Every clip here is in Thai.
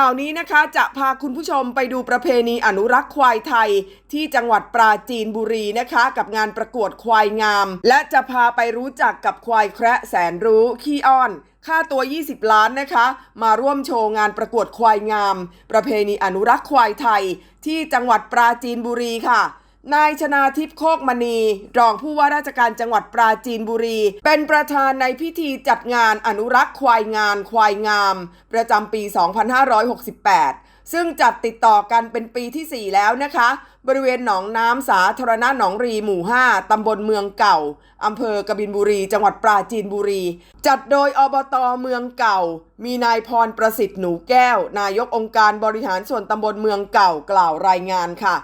ข่าวนี้นะคะจะพาคุณผู้ชมไปดูประเพณีอนุรักษ์ควายไทย ที่จังหวัดปราจีนบุรีนะคะ กับงานประกวดควายงาม และจะพาไปรู้จักกับควายแคระแสนรู้ขี้อ้อน ค่าตัว 20 ล้านนะคะ มาร่วมโชว์งานประกวดควายงาม ประเพณีอนุรักษ์ควายไทย ที่จังหวัดปราจีนบุรีค่ะ นายชนาทิพย์โคกมณี รองผู้ว่าราชการจังหวัดปราจีนบุรี เป็นประธานในพิธีจัดงานอนุรักษ์ควายงานควายงาม ประจำปี 2568 ซึ่งจัดติดต่อกันเป็นปีที่ 4 แล้วนะคะ บริเวณหนองน้ำสาธารณะหนองรีหมู่ 5 ตำบลเมืองเก่าอำเภอกบินบุรี จังหวัดปราจีนบุรี จัดโดยอบตเมืองเก่า มีนายพรประสิทธิ์หนูแก้ว นายกองค์การบริหารส่วนตำบลเมืองเก่ากล่าวรายงานค่ะ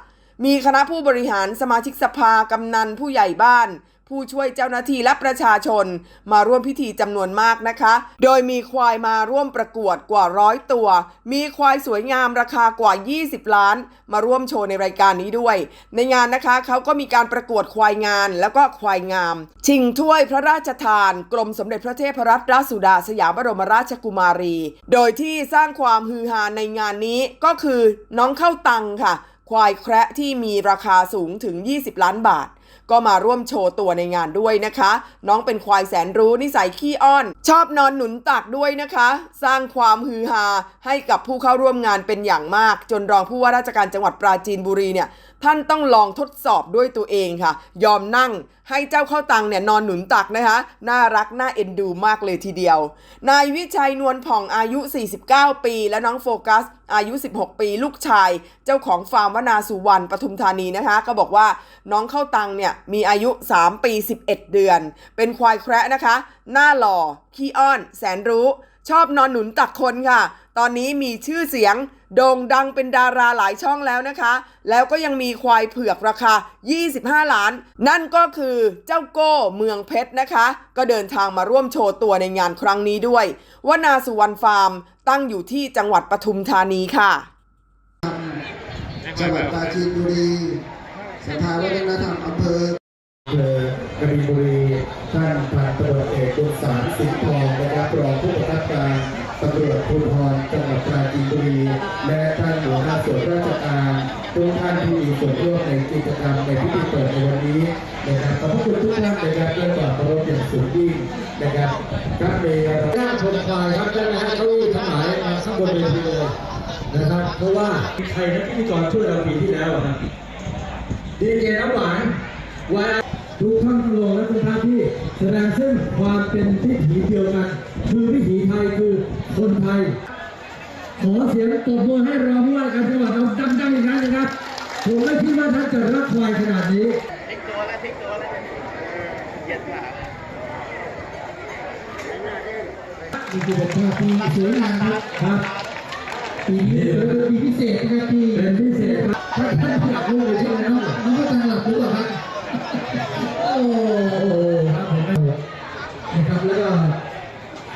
มีคณะผู้บริหารสมาชิกสภากำนันผู้ใหญ่บ้าน ผู้ช่วยเจ้าหน้าที่และประชาชน มาร่วมพิธีจำนวนมากนะคะ โดยมีควายมาร่วมประกวดกว่าร้อยตัว มีควายสวยงามราคากว่า 20 ล้าน มาร่วมโชว์ในรายการนี้ด้วย ในงานนะคะเขาก็มีการประกวดควายงานแล้วก็ควายงาม ชิงถ้วยพระราชทาน กรมสมเด็จพระเทพรัตนราชสุดาสยามบรมราชกุมารี โดยที่สร้างความฮือฮาในงานนี้ก็คือน้องเข้าตังค่ะ ควายแคระที่มีราคาสูงถึง 20 ล้านบาท ก็มาร่วมโชว์ตัวในงานด้วยนะคะ น้องเป็นควายแสนรู้นิสัยขี้อ้อน ชอบนอนหนุนตักด้วยนะคะ สร้างความฮือฮาให้กับผู้เข้าร่วมงานเป็นอย่างมาก จนรองผู้ว่าราชการจังหวัดปราจีนบุรีเนี่ย ท่านต้องลองทดสอบด้วยตัวเองค่ะ ยอมนั่งให้เจ้าเข้าตังเนี่ยนอนหนุนตักนะคะ น่ารักน่าเอ็นดูมากเลยทีเดียว นายวิชัยนวลผ่องอายุ 49 ปี และน้องโฟกัสอายุ 16 ปี ลูกชาย เจ้าของฟาร์มวนาสุวรรณปทุมธานีนะคะ ก็บอกว่าน้องเข้าตังเนี่ยมีอายุ 3 ปี 11 เดือน เป็นควายแคระนะคะ หน้าหล่อ ขี้อ้อน แสนรู้ ชอบนอนหนุนตักคนค่ะ ตอนนี้มีชื่อเสียงโด่งดังเป็นดาราหลายช่องแล้วนะคะ แล้วก็ยังมีควายเผือกราคา 25 ล้าน นั่นก็คือเจ้าโก้เมืองเพชรนะคะ ก็เดินทางมาร่วมโชว์ตัวในงานครั้งนี้ด้วยวนาสุวรรณฟาร์ม ตั้งอยู่ที่จังหวัดปทุมธานีค่ะ จังหวัดปราจีนบุรีสภาวัฒนธรรมอำเภออำเภอกบินบุรีท่านพันตำรวจเอกบุญสารสิงห์ทองนะครับรองผู้บังคับการ ตำรวจภูธรจังหวัดปราจีนบุรีและท่านหัวหน้าส่วนราชการทุกท่านที่มีส่วนร่วมในกิจกรรมในพิธีเปิดในวันนี้นะครับขอบคุณทุกท่านนะครับด้วยความเคารพอย่างสูงยิ่งนะครับครับในหน้าชมควายครับได้ไหมฮะเก้าอี้ทั้งหลายมาข้างบนเวทีเลยนะครับเพราะว่าใครนะพิธีกรช่วยเราปีที่แล้วนะดีเจน้ำหวานว่า ทุกท่านลงและทุกท่านที่แสดงซึ่งความเป็นวิถีเดียวกัน คือวิถีไทยคือคนไทย ขอเสียงตบมือให้รองผู้ว่าการจังหวัดเราดังๆอีกครั้งนะครับผมไม่คิดว่าท่านจะรักควายขนาดนี้นี่คือเป็นภาพที่สวยงามครับครับปีนี้เป็นปีพิเศษนะครับที่เป็นพิเศษครับท่านท่านหลับรู้เลยใช่ไหมน้องน้องก็ตั้งหลับรู้เหรอครับโอ้โหครับผม นะครับแล้วก็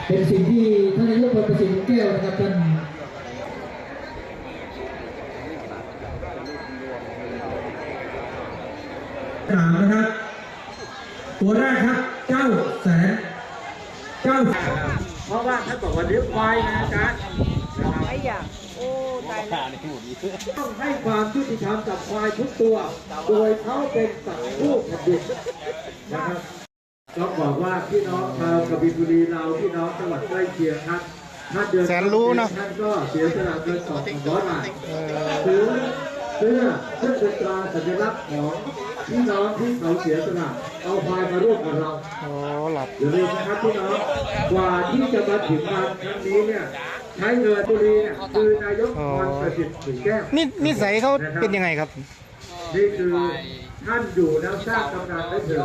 เป็นสิ่งที่ท่านนายกประสิทธิ์แก้วนะครับท่านสามนะครับตัวแรกครับเจ้าแสนเจ้าเพราะว่าถ้าบอกว่าเลี้ยงควายนะอาจารย์ อยากโอ้ตายแล้วต้องให้ความยุติธรรมกับควายทุกตัว โดยเขาเป็นสัตว์คู่แผ่นดินนะครับต้องบอกว่าพี่น้องชาวกบินบุรีเราพี่น้องจังหวัดใกล้เคียงครับถ้าเดือนแสนรู้นะท่านก็เสียสละเงินสองร้อยบาทซื้อเสื้อเสื้อเป็นตราสัญลักษณ์ของพี่น้องที่เขาเสียสละเอาควายมาร่วมกับเราอย่าลืมนะครับพี่น้องกว่าที่จะมาถึงงานครั้งนี้เนี่ย ใช้เงินบุรีเนี่ยคือนายกพรประสิทธิ์ถึงแก้วนี่นิสัยเขาเป็นยังไงครับ นี่คือท่านอยู่แล้วสร้างกำลังไว้เถิด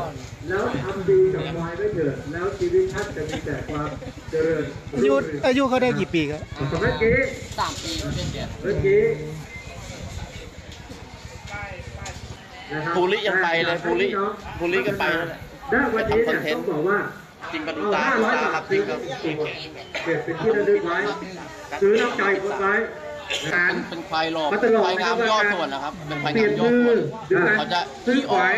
แล้วทำดีกับควายไว้เถิดแล้วชีวิตท่านจะมีแต่ความเจริญอายุอายุเขาได้กี่ปีครับเมื่อกี้สามปีเมื่อกี้นะครับภูริยังไปเลยภูริภูริก็ไปแล้วแหละได้วันนี้เนี่ยต้องบอกว่า จริงกระดูเอาตาห้าร้อยตาบาครัทบจริงก็จริงเก็บเป็นที่ระลึกไว้ ซื้อน้ำใจคนไว้งานเป็นควายหลอกมาตลอดควายงามนะครับย่อส่วนนะครับ เป็นควายเปลี่งายมนย่อมืส่อวนด้วยการเขาจะซื้อขี้คอ้อวาย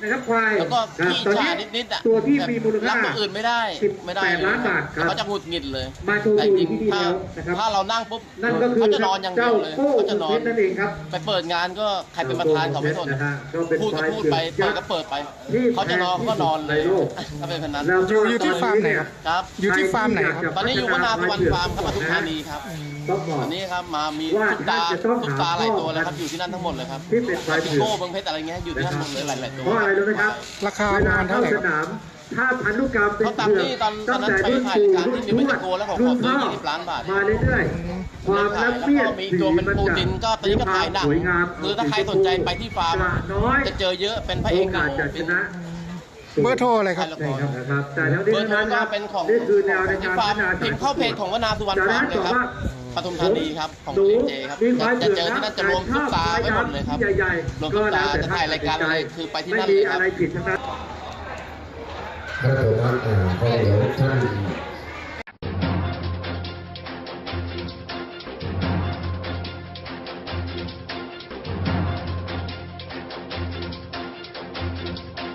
นนะครับควายแล้วก็ครับขี้ตอนชานี้นิดๆอะตัวที่มีมูลรัค่าบตัวอื่นไม่ได้ไม่ได้18ล้านบาทครับแล้วเขาจะหงุดหงิดเลยมาโชว์แต่ดูจริงที่นี่ถ้าแล้วนะครับถ้าเรานั่งปุ๊บนั่นก็คือเขาจะนอนอย่างเดีเจ้ายวเลยโก้เขาคุจะณนอเพนชรนั่นเองครับไปเปิดงานก็ใครเป็นประธานเขาไม่สนนะฮะก็เป็นพูดก็พูดไปควายเปิดก็เปิดไปที่เขาจะนอนเขาก็นอนเลยในโลกถ้าเป็นพนันแล้วก็อยู่อยู่ที่ฟาร์มไหนครับครับอยู่ที่ฟาร์มไหนครับตอนนี้อยู่วนาสุวรรณฟาร์มครับปทุมธานีครับต้องบอกอันนี้ครับมามีว่าทุกตาท่านจะต้องทุกตาหาหลายตัวเลยข้อครับอยู่ที่นั่นทั้งหมดเลยครับที่เป็นควายพิเผือกโก้เบิงเพชรอะไรเงี้ยอยู่ที่นั่นหมดเลยหลายๆตัวเพราะอะไรรู้ไหมครับราคาเวประลามาณเข้าเท่าไหร่สครับนามถ้าพันธุกรรมเป็นเขาเผืตามอกที่ตอนตอนนั้นตั้งแต่ไปรุ่นถ่ายปู่การรุ่ที่นมีทเบวตดโกแล้วเขาขรุ่อนซื้พ่ออ20ล้านบาทมาเรื่อยๆความขายละเมียดแล้วก็มีตัวเป็นปูดินก็ตอนนี้ก็ขายหนักสวยงามคือถ้าใครสนใจไปที่ฟาร์มกระน้อยจะเจอเยอะเป็นพระเอโอกกาสจะชนะเบอร์โทรอะไรครับใช่ครับนะครับแต่แล้วนี้เบอร์โทรนั้นก็ครับเป็นของนี่คือแนวในที่การฟาพัร์มฒนาพิมพ์เข้าเพจของวนาสุวรรณฟาร์มเลยครับ ปทุมธานีครับของหนูเลี้ยงเจครับมีควายจะเผือกเจอที่นั่นจะรวมทุกตาไว้หมดเลยครับใหญ่รวมๆทุก็กแล้ตาวแต่จะท่าถ่ายรายการอะไรตัดสินใจคือไปที่ไม่นั่นมีเลยคอะรับไรผิดทั้งนั้นครับผมครับอ่าก็เดี๋ยวท่าน